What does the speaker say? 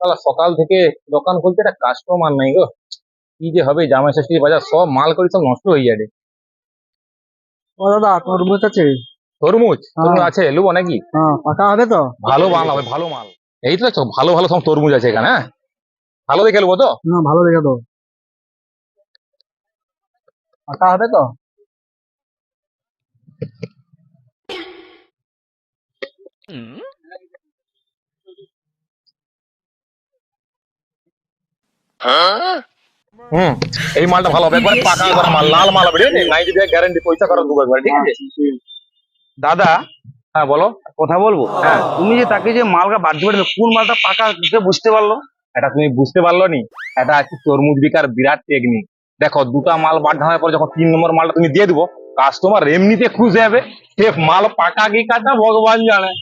শালা সকাল থেকে দোকান খুলতে একটা কাস্টমার নাই গো। কি যে হবে জামাই ষষ্ঠীর বাজার সব মাল করি সব নষ্ট হয়ে যাবে। ও দাদা তরমুজ আছে? তরমুজ? তরমুজ হ্যাঁ। আছে নেব নাকি? হ্যাঁ পাকা হবে তো? ভালো মাল হবে ভালো মাল। এই তো ভালো ভালো সব তরমুজ আছে এখানে হ্যাঁ? ভালো দেখে নেব তো? না ভালো দেখে তো পাকা হবে তো? হুম? এই মালটা ভালো হবে। একবার পাকা করা মাল লাল মাল হবে ঠিক আছে নাই যদি গ্যারান্টি পয়সা করে দেবো একবার ঠিক আছে? দাদা হ্যাঁ বলো। কথা বলব? হ্যাঁ। তুমি যে তাকে যে মালটা বাড়তে পারলে কোন মালটা পাকা সে বুঝতে পারল? এটা তুমি বুঝতে পারল নি? এটা আছে তরমুজ বিকার বিরাট টেকনিক দেখো দুটা মাল বাদ হওয়ার পর যখন তিন নম্বর মালটা তুমি দিয়ে দিবো কাস্টমার এমনিতে খুশি হবে সে মাল পাকা কি কাটা ভগবান জানে।